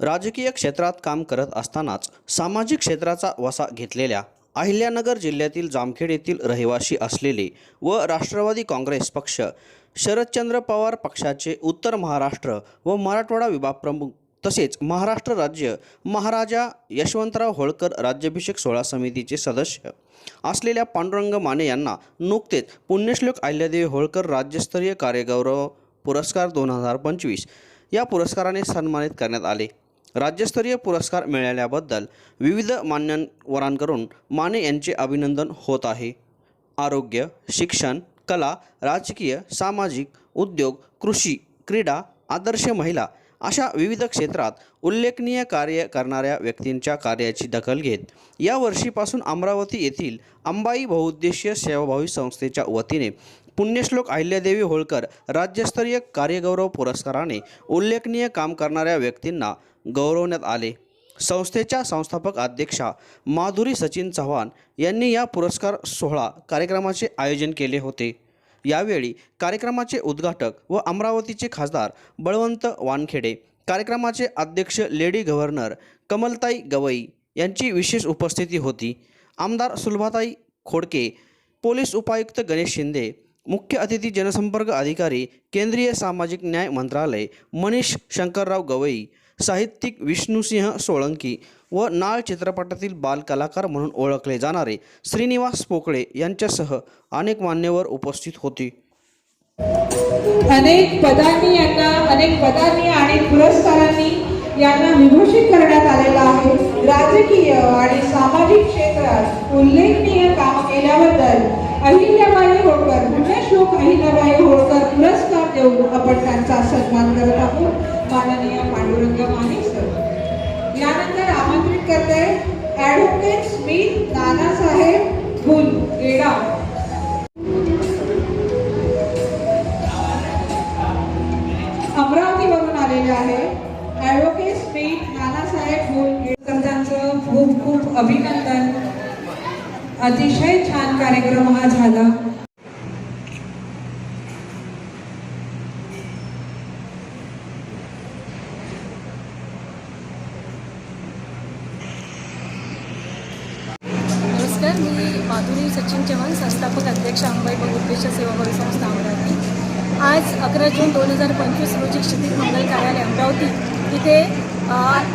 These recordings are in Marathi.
राजकीय क्षेत्रात काम करत असतानाच सामाजिक क्षेत्राचा वसा घेतलेल्या अहिल्यानगर जिल्ह्यातील जामखेड येथील रहिवासी असलेले व राष्ट्रवादी काँग्रेस पक्ष शरदचंद्र पवार पक्षाचे उत्तर महाराष्ट्र व मराठवाडा विभाग प्रमुख तसेच महाराष्ट्र राज्य महाराजा यशवंतराव होळकर राज्याभिषेक सोहळा समितीचे सदस्य असलेल्या पांडुरंग माने यांना नुकतेच पुण्यश्लोक अहिल्यादेवी होळकर राज्यस्तरीय कार्यगौरव पुरस्कार दोन हजार पंचवीस या पुरस्काराने सन्मानित करण्यात आले. राज्यस्तरीय पुरस्कार मिळाल्याबद्दल विविध मान्यवरांकडून माने यांचे अभिनंदन होत आहे. आरोग्य शिक्षण कला राजकीय सामाजिक उद्योग कृषी क्रीडा आदर्श महिला अशा विविध क्षेत्रात उल्लेखनीय कार्य करणाऱ्या व्यक्तींच्या कार्याची दखल घेत या वर्षीपासून अमरावती येथील अंबाई बहुउद्देशीय सेवाभावी संस्थेच्या वतीने पुण्यश्लोक अहिल्यादेवी होळकर राज्यस्तरीय कार्यगौरव पुरस्काराने उल्लेखनीय काम करणाऱ्या व्यक्तींना गौरवण्यात आले. संस्थेच्या संस्थापक अध्यक्षा माधुरी सचिन चव्हाण यांनी या पुरस्कार सोहळा कार्यक्रमाचे आयोजन केले होते. यावेळी कार्यक्रमाचे उद्घाटक व अमरावतीचे खासदार बळवंत वानखेडे कार्यक्रमाचे अध्यक्ष लेडी गव्हर्नर कमलताई गवई यांची विशेष उपस्थिती होती. आमदार सुलभाताई खोडके पोलीस उपायुक्त गणेश शिंदे मुख्य अतिथी जनसंपर्क अधिकारी केंद्रीय सामाजिक न्याय मंत्रालय मनीष शंकरराव गवई साहित्यिक विष्णुसिंह सोळंकी व नाळ चित्रपटातील बालकलाकार म्हणून ओळखले जाणारे श्रीनिवास पोकळे यांच्यासह अनेक मान्यवर उपस्थित होते. अनेक पदांनी यांना अनेक पदांनी आणि पुरस्कारांनी यांना विभूषित करण्यात आलेला आहे. राजकीय आणि सामाजिक क्षेत्रात उल्लेखनीय काम केल्याबद्दल अहिल्याबाई होळकर म्हणजे पुण्यश्लोक अहिल्याबाई होळकर पुरस्कार देऊन आपण त्यांचा सन्मान करत आहोत. माननीय पांडुरंग माने सर यानंतर आमंत्रित करते ॲडव्होकेट स्मिथ नानासाहेब गुल गेडा अमरावतीवरून आलेले आहे. ॲडव्होकेट स्पीट नानासाहेब बोलकर त्यांचं खूप खूप अभिनंदन. अतिशय छान कार्यक्रम हा झाला. मी माधुरी सचिन चव्हाण संस्थापक अध्यक्ष अंबाई बहुउद्देश सेवाभावी संस्था अमरावती आज अकरा जून दोन हजार पंचवीस रोजी क्षितिज मंगल कार्यालय अमरावती इथे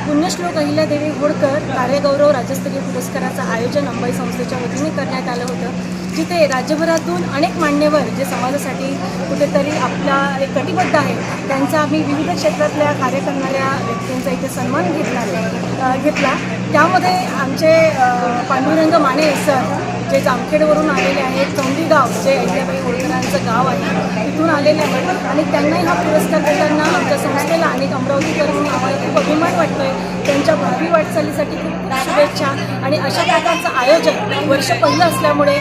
पुण्यश्लोक अहिल्यादेवी होळकर कार्यगौरव राज्यस्तरीय पुरस्काराचं आयोजन अंबाई संस्थेच्या वतीने करण्यात आलं होतं. जिथे राज्यभरातून अनेक मान्यवर जे समाजासाठी कुठेतरी आपला एक कटिबद्ध आहे त्यांचा आम्ही विविध क्षेत्रातल्या कार्य करणाऱ्या व्यक्तींचा इथे सन्मान घेतला घेतला. त्यामध्ये आमचे पांडुरंग माने सर जे जामखेडवरून आलेले आहेत चौंडीगाव जे अहिल्याबाई होळकरांचं गाव आहे तिथून आलेले आहेत आणि त्यांनाही हा पुरस्कार देताना आमच्या संस्थेला आणि म्हणून आम्हाला खूप अभिमान वाटतोय. त्यांच्या भावी वाटचालीसाठी खूप शुभेच्छा आणि अशा प्रकारचं आयोजन वर्ष पहिलं असल्यामुळे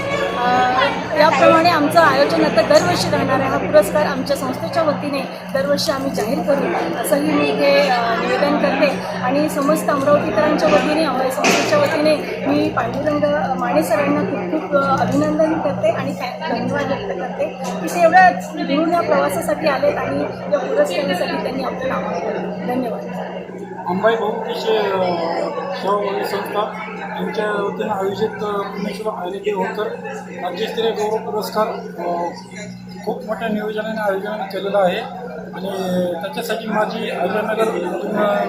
याप्रमाणे आमचं आयोजन आता दरवर्षी राहणार आहे. हा पुरस्कार आमच्या संस्थेच्या वतीने दरवर्षी आम्ही जाहीर करू. असंही मी इथे निवेदन करते. आणि समस्त अमरावतीकरांच्या वतीने अंबाई संस्थेच्या वतीने मी पांडुरंग माने सरांना खूप खूप अभिनंदन करते आणि धन्यवाद व्यक्त करते की ते एवढ्या दुरून या प्रवासासाठी आलेत आणि या पुरस्कारासाठी त्यांनी आपलं नाव धन्यवाद. अंबाई बहुउद्देशीय सेवाभावी संस्था यांच्या वतीनं आयोजित अ, पुण्यश्वर आयोजित होकर राज्यस्तरीय गौरव पुरस्कार खूप मोठ्या नियोजनाने आयोजन केलेलं आहे. आणि त्याच्यासाठी माझी अजयनगर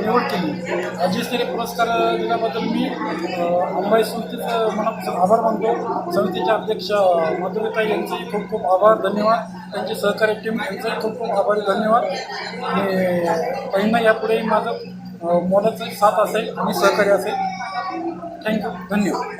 निवड केली. राज्यस्तरीय पुरस्कार दिल्याबद्दल मी अंबाई संस्थेचं मनापासून आभार मानतो. समितीचे अध्यक्ष मधुरिताई यांचेही खूप खूप आभार धन्यवाद. त्यांचे सहकारी टीम यांचंही खूप खूप आभारी धन्यवाद. आणि पहिला यापुढेही माझं मोलाचं साथ असेल आणि सहकार्य असेल. थँक्यू. धन्यवाद.